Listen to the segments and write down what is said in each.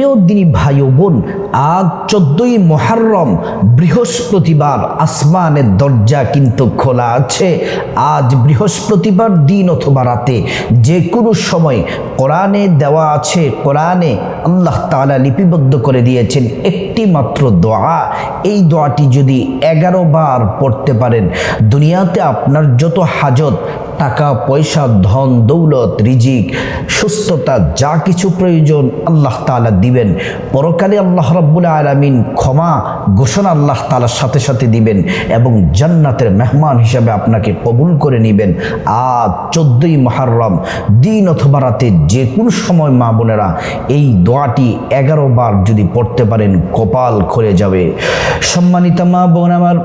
প্রিয় দিনী ভাই ও বোন, আজ চোদ্দই মহারম বৃহস্পতিবার আসমানের দরজা কিন্তু খোলা আছে। আজ বৃহস্পতিবার দিন অথবা রাতে যে কোনো সময় কোরআনে দেওয়া আছে, কোরআনে আল্লাহ তাআলা লিপিবদ্ধ করে দিয়েছেন একটি মাত্র দোয়া। এই দোয়াটি যদি এগারো বার পড়তে পারেন, দুনিয়াতে আপনার যত হাজত, টাকা, পয়সা, ধন, দৌলত, রিজিক, সুস্থতা, যা কিছু প্রয়োজন আল্লাহ তালা তাআলা দিবেন। পরকালে আল্লাহ রব্বুল আলামিন ক্ষমা ঘোষণা আল্লাহ তালার সাথে সাথে দিবেন এবং জান্নাতের মেহমান হিসাবে আপনাকে কবুল করে নেবেন। আজ চোদ্দই মহারম দিন অথবা রাতে যে কোনো সময় মা বোনেরা এই দোয়াটি এগারো বার যদি পড়তে পারেন, কপাল খুলে যাবে। সম্মানিতা মা বোন আমার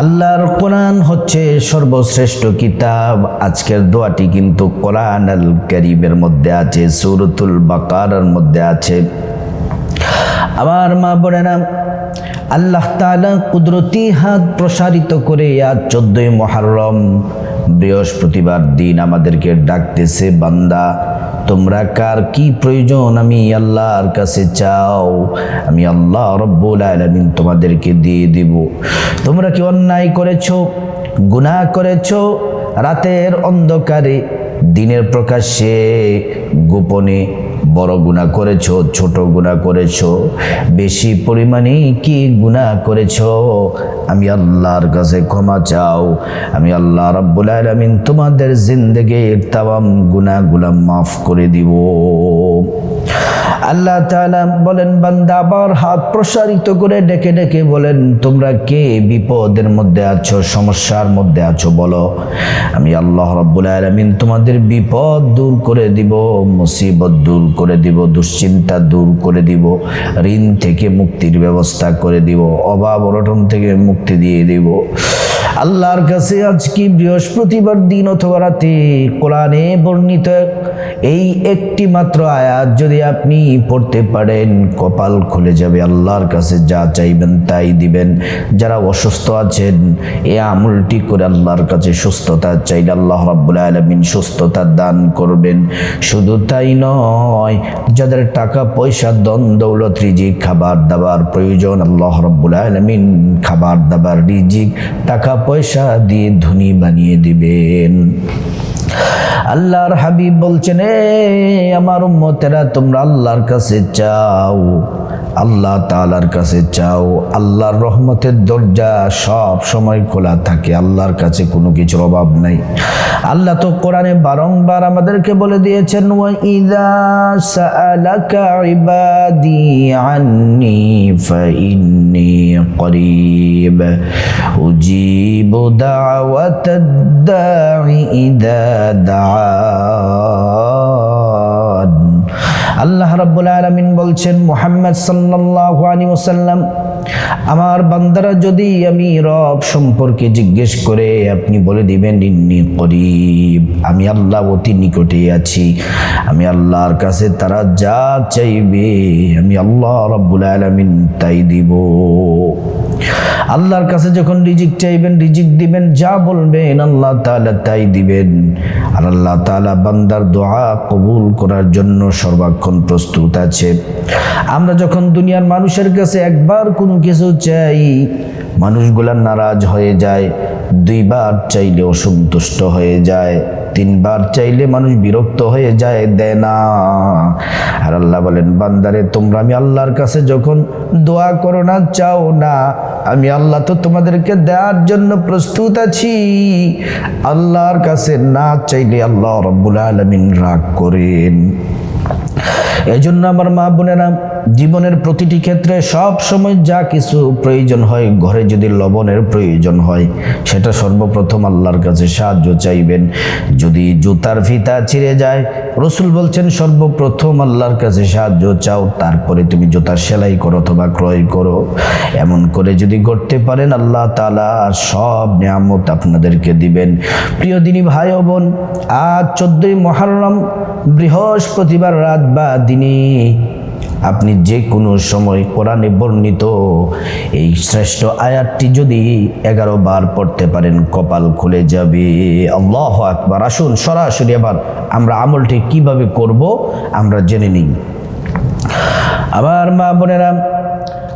আল্লাহর কোরআন হচ্ছে সর্বশ্রেষ্ঠ কিতাব। আজকের দোয়াটি কিন্তু কোরআন আল করিমের মধ্যে আছে, সুরতুল বাকারার মধ্যে আছে। আমার মা বোনেরা, আল্লাহ তাআলা কুদরতি হাত প্রসারিত করে আজ চোদ্দই মহারম বৃহস্পতিবার দিন আমাদেরকে ডাকতেছে, বান্দা তোমরা কার কি প্রয়োজন? আমি আল্লাহর কাছে চাও। আমি আল্লাহ রব্বুল আলমিন তোমাদেরকে দিয়ে দিব। তোমরা কি অন্যায় করেছ? গুনাহ করেছ? রাতের অন্ধকারে, দিনের প্রকাশ্যে, গোপনে বড় গুণা করেছ, ছোট গুণা করেছ, বেশি পরিমাণে কি গুণা করেছ? আমি আল্লাহর কাছে ক্ষমা চাও। আমি আল্লাহ রাব্বুল আলামিন তোমাদের জিন্দগির তাম গুণাগুলা মাফ করে দিব। আল্লাহ তাআলা বলেন, বান্দা আবার হাত প্রসারিত করে ডেকে ডেকে বলেন, তোমরা কে? বিপদের মধ্যে আছো, সমস্যার মধ্যে আছো, বলো। আমি আল্লাহ রাব্বুল আলামিন তোমাদের বিপদ দূর করে দিব, মুসিবত দূর করে দিব, দুশ্চিন্তা দূর করে দিব, ঋণ থেকে মুক্তির ব্যবস্থা করে দিব, অভাব অনটন থেকে মুক্তি দিয়ে দিব। আল্লাহর কাছে আজ কি বৃহস্পতিবার দিন অথবা রাতে কোরআনে বর্ণিত এই একটি মাত্র আয়াত যদি আপনি পড়তে পারেন, কপাল খুলে যাবে। আল্লাহর কাছে যা চাইবেন তাই দিবেন। যারা অসুস্থ আছেন এ আমলটি করে আল্লাহর কাছে সুস্থতা চাইলে আল্লাহ রাব্বুল আলামিন সুস্থতা দান করবেন। শুধু তাই নয়, যাদের টাকা, পয়সা দন দৌলত, রিজিক, খাবার দাবার প্রয়োজন, আল্লাহ রাব্বুল আলামিন খাবার দাবার, রিজিক, টাকা পয়সা দিয়ে ধনী বানিয়ে দিবেন। আল্লাহর হাবিব বলছেন, এ আমার উম্মতেরা, তোমরা আল্লাহর কাছে চাও, আল্লাহ তালার কাছে চাও। আল্লাহর রহমতের দরজা সব সময় খোলা থাকে, আল্লাহর কাছে কোনো কিছুর অভাব নাই। আল্লাহ তো কোরআনে বারংবার আমাদেরকে বলে দিয়েছেন, ওয়া دعا আল্লাহ রাব্বুল আলামিন বলছেন, মুহাম্মদ সাল্লাল্লাহু আলাইহি ওয়াসাল্লাম, আমার বান্দারা যদি আমি রব সম্পর্কে জিজ্ঞেস করে, আপনি বলে দিবেন, ইন্নি করিব, আমি আল্লাহ অতি নিকটে আছি, আমি আল্লাহর কাছে তারা যা চাইবে, আমি আল্লাহ রাব্বুল আলামিন তাই দিব। আল্লাহর কাছে যখন রিজিক চাইবেন, রিজিক দিবেন, যা বলবেন, আল্লাহ তাআলা তাই দিবেন। আর আল্লাহ তাআলা বান্দার দোয়া কবুল করার জন্য সর্বাক্ষণ প্রস্তুত আছে। আমরা যখন দুনিয়ার মানুষের কাছে একবার কোনো কিছু চাই মানুষগুলা নারাজ হয়ে যায়, দুইবার চাইলে অসন্তুষ্ট হয়ে যায়, তিনবার চাইলে মানুষ বিরক্ত হয়ে যায়, দেয় না। আর আল্লাহ বলেন, বান্দারে, তোমরা আমি আল্লাহর কাছে যখন দোয়া করো না, চাও না আমি আল্লাহ তো তোমাদেরকে দেওয়ার জন্য প্রস্তুত আছি। আল্লাহর কাছে না চাইলে আল্লাহ রব্বুল আলমিন রাগ করেন। এই জন্য আমার মা বোনেরা, জীবনের প্রতিটি ক্ষেত্রে সব সময় যা কিছু প্রয়োজন হয়, ঘরে যদি লবণের প্রয়োজন হয়, সেটা সর্বপ্রথম আল্লাহর কাছে সাহায্য চাইবেন। যদি জুতার ফিতা ছিঁড়ে যায়, রসুল বলছেন, সর্বপ্রথম আল্লাহর কাছে সাহায্য চাও, তারপরে তুমি জুতার সেলাই করো অথবা ক্রয় করো। এমন করে যদি করতে পারেন, আল্লাহ তালা সব নিয়ামত আপনাদেরকে দিবেন। প্রিয় দিনী ভাই ও বোন, আজ চোদ্দই মহারম, বৃহস্পতিবার রাত বা দিনে, আপনি যে কোনো সময় কোরআনে বর্ণিত এই শ্রেষ্ঠ আয়াতটি যদি এগারো বার পড়তে পারেন, কপাল খুলে যাবে। আল্লাহ আকবার। আসুন সরাসরি আবার আমরা আমলটি কীভাবে করব, আমরা জেনে নিই। আবার মা বোনেরা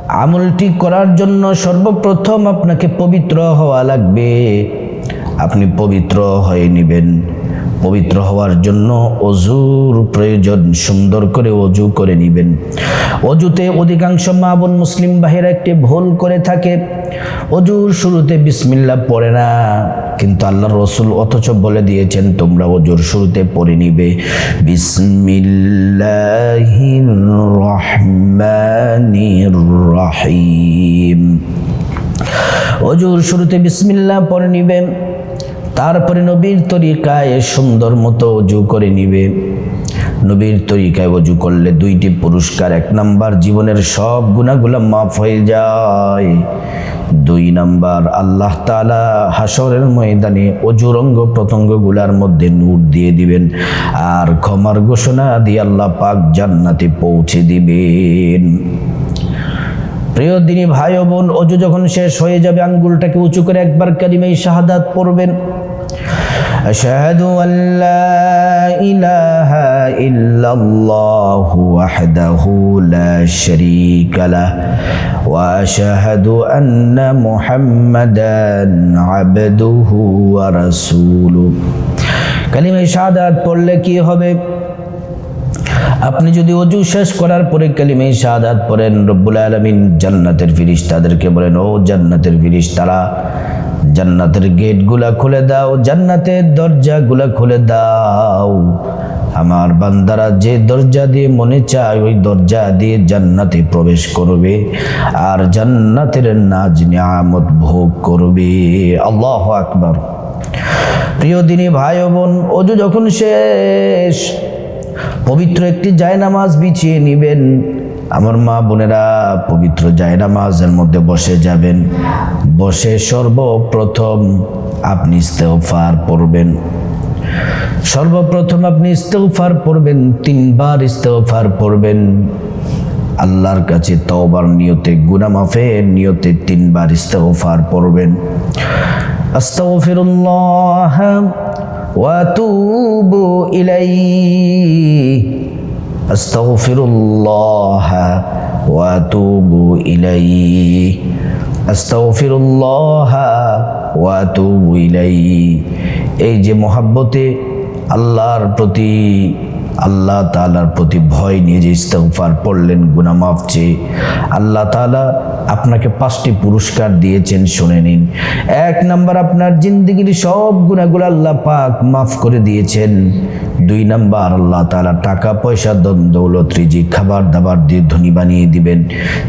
আমলটি করার জন্য সর্বপ্রথম আপনাকে পবিত্র হওয়া লাগবে। আপনি পবিত্র হয়ে নেবেন। পবিত্র হওয়ার জন্য অজুর প্রয়োজন। সুন্দর করে অজু করে নেবেন। অজুতে অধিকাংশ মা বোন মুসলিম বাহিরা একটি ভুল করে থাকে। অজুর শুরুতে বিসমিল্লা পড়ে না, কিন্তু আল্লাহ রসুল অথচ বলে দিয়েছেন, তোমরা অজুর শুরুতে পড়ে নিবে। বিসমিল্লাহির রহিম। অজুর শুরুতে বিসমিল্লা পড়ে নিবেন। তারপরে নবীর তরিকায় সুন্দর মতো অজু করে নিবে। নবীর তরিকায় অজু করলে দুইটি পুরস্কার, এক নাম্বার জীবনের সব গুণাগুলা মাফ হয়ে যায়, দুই নাম্বার আল্লাহ তালা হাসরের ময়দানে অজুর অঙ্গ প্রত্যঙ্গগুলার মধ্যে নূর দিয়ে দিবেন আর ক্ষমার ঘোষণা দিয়ে আল্লাহ পাক জান্নাতে পৌঁছে দিবেন। প্রিয় দিনই ভাই বোন, অজু যখন শেষ হয়ে যাবে, আঙ্গুলটাকে উঁচু করে একবার কালিমাই শাহাদাত পড়বেন। أشهد أن لا إله إلا الله وحده لا شريك له وأشهد أن محمدا عبده ورسوله কালিমাই শাহাদাত পড়লে কি হবে? আপনি যদি অজু শেষ করার পরে কালিমে শাহাদাত পড়েন, রব্বুল আলমিন জান্নাতের ফিরিস তাদেরকে বলেন, ও জান্নাতের ফিরিস তারা, জান্নাতের গেটগুলা খুলে দাও, জান্নাতের দরজাগুলা খুলে দাও। আমার বান্দারা যে দরজা দিয়ে মনে চায়, ওই দরজা দিয়ে জান্নাতে প্রবেশ করবে আর জান্নাতের নাজ নিয়ামত ভোগ করবে। আল্লাহ আকবার। প্রিয় দিনী ভাই বোন, অজু যখন শেষ পবিত্র একটি জায়নামাজ বিছিয়ে নিবেন। আমার মা বোনেরা, পবিত্র জায়নামাজের মধ্যে বসে যাবেন। বসে সর্বপ্রথম আপনি ইস্তেফার পড়বেন। সর্বপ্রথম আপনি ইস্তেফার পড়বেন, তিনবার ইস্তেফার পড়বেন। আল্লাহর কাছে তওবার নিয়তে, গুনাহ মাফের নিয়তে তিনবার ইস্তেফার পড়বেন। আস্তাগফিরুল্লাহ واتوب اليه استغفر الله واتوب اليه استغفر الله واتوب اليه এই যে মহাব্বতে আল্লাহর প্রতি আল্লাহ তালার প্রতি ভয় নিয়ে যে ইস্তফার পড়লেন গুনামাফ চেয়ে আল্লাহ তালা আপনাকে পাঁচটি পুরস্কার দিয়েছেন, শুনে নিন। এক নাম্বার, আপনার জিন্দগির সব গুণাগুলো আল্লাহ পাক মাফ করে দিয়েছেন। দুই নাম্বার, আল্লাহ তালা টাকা, পয়সা দন দৌলত রিজি খাবার, দাবার দিয়ে ধনী বানিয়ে দিবেন।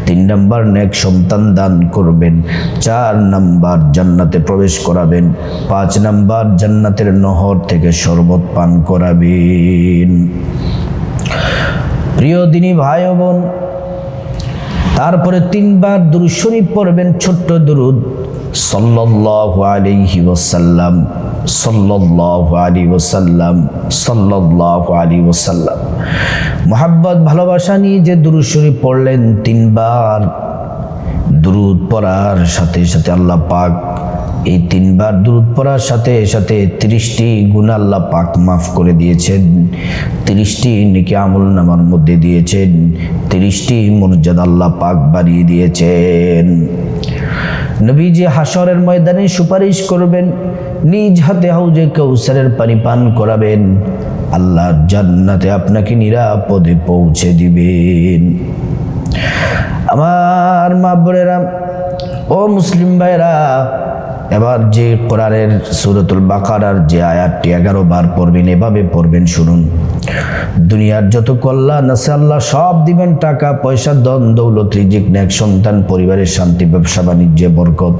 তিন নাম্বার, নেক সন্তান দান করবেন। চার নাম্বার, জান্নাতে প্রবেশ করাবেন। পাঁচ নাম্বার, জান্নাতের নহর থেকে শরবত পান করাবেন। প্রিয় দিনী ভাই বোন, তারপরে তিনবার দুরুদ শরীফ পড়বেন ছোট্ট দুরুদ, সাল্লাল্লাহু আলাইহি ওয়াসাল্লাম, সাল্লাল্লাহু আলাইহি ওয়াসাল্লাম, সাল্লাল্লাহু আলাইহি ওয়াসাল্লাম। মোহাব্বত, ভালোবাসা নিয়ে যে দুরুদ পড়লেন তিনবার, দুরুদ পড়ার সাথে সাথে আল্লাহ পাক এই তিনবার দুরুদ পড়ার সাথে সাথে তিরিশটি গুণ আল্লাহ পাক মাফ করে দিয়েছেন। তিরিশটি নিকে আমল নামার মধ্যে দিয়েছেন। তিরিশটি মর্যাদা আল্লাহ পাক বাড়িয়ে দিয়েছেন। নবীজি হাসরের ময়দানে সুপারিশ করবেন, নিজ হাতে হাউজে কৌসারের পানি পান করাবেন। আল্লাহ জান্নাতে আপনাকে নিরাপদে পৌঁছে দিবেন। আমার মা বোনেরা, ও মুসলিম ভাইরা এবার যে কোরআনের সুরতুল বাকারার যে আয়াতটি এগারো বার পড়বেন, এভাবে পড়বেন, শুনুন। দুনিয়ার যত কল্যাণ আছে, আল্লাহ সব দিবেন টাকা, পয়সা দন দৌলত, রিজিক নেক সন্তান, পরিবারের শান্তি, ব্যবসা, বাণিজ্যে, বরকত,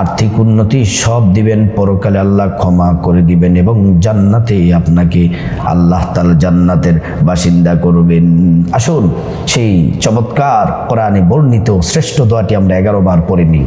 আর্থিক উন্নতি সব দিবেন, পরকালে আল্লাহ ক্ষমা করে দিবেন এবং জান্নাতে আপনাকে আল্লাহ তালা জান্নাতের বাসিন্দা করবেন। আসুন, সেই চমৎকার কোরআনে বর্ণিত শ্রেষ্ঠ দোয়াটি আমরা এগারো বার পড়ে নিই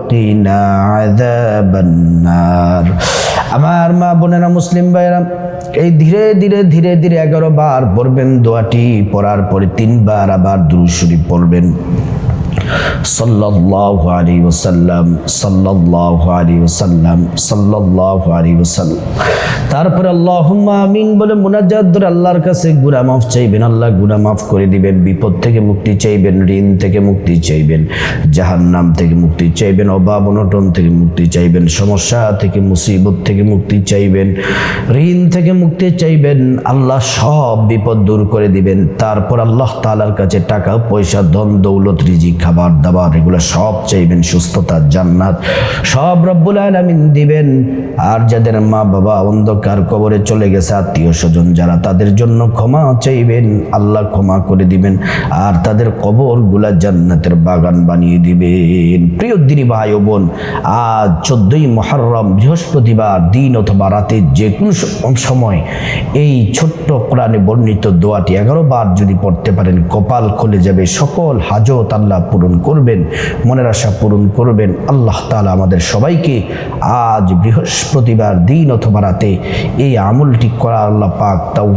আমার মা বোনেরা, মুসলিম ভাইরা এই ধীরে ধীরে ধীরে ধীরে এগারো বার পড়বেন দোয়াটি, পড়ার পরে তিনবার আবার দুরুশরী পড়বেন। সাল্লাল্লাহু তারপরে আমিন বলে ধরে আল্লাহর কাছে মাফ চাইবেন, আল্লাহ মাফ করে দিবেন, বিপদ থেকে মুক্তি চাইবেন, ঋণ থেকে মুক্তি চাইবেন থেকে মুক্তি চাইবেন, অভাব অনটন থেকে মুক্তি চাইবেন, সমস্যা থেকে, মুসিবত থেকে মুক্তি চাইবেন, ঋণ থেকে মুক্তি চাইবেন, আল্লাহ সব বিপদ দূর করে দিবেন। তারপর আল্লাহ তাআলার কাছে টাকা, পয়সা, ধন, দৌলত, রিজিক, খাবার দাবার, এগুলো সব চাইবেন, সুস্থতা, জান্নাত। সব রব্বুল আলামিন দিবেন। আর যাদের মা বাবা অন্ধকার কবরে চলে গেছে আত্মীয় স্বজন যারা, তাদের জন্য ক্ষমা চাইবেন। আল্লাহ ক্ষমা করে দিবেন। আর তাদের কবরগুলা জান্নাতের বাগান বানিয়ে দিবেন। প্রিয় দিনী ভাই ও বোন, আজ চোদ্দই মহরম, বৃহস্পতিবার, দিন অথবা রাতে যে কোনো সময় এই ছোট্ট কোরআনে বর্ণিত দোয়াটি এগারো বার যদি পড়তে পারেন, কপাল খুলে যাবে। সকল হাজত আল্লাহ পূরণ করবেন, মনের আশা পূরণ করবেন। আল্লাহ তালা আমাদের সবাইকে আজ বৃহস্পতিবার দিন অথবা রাতে এই আমলটি করা আল্লাহ পাক তাও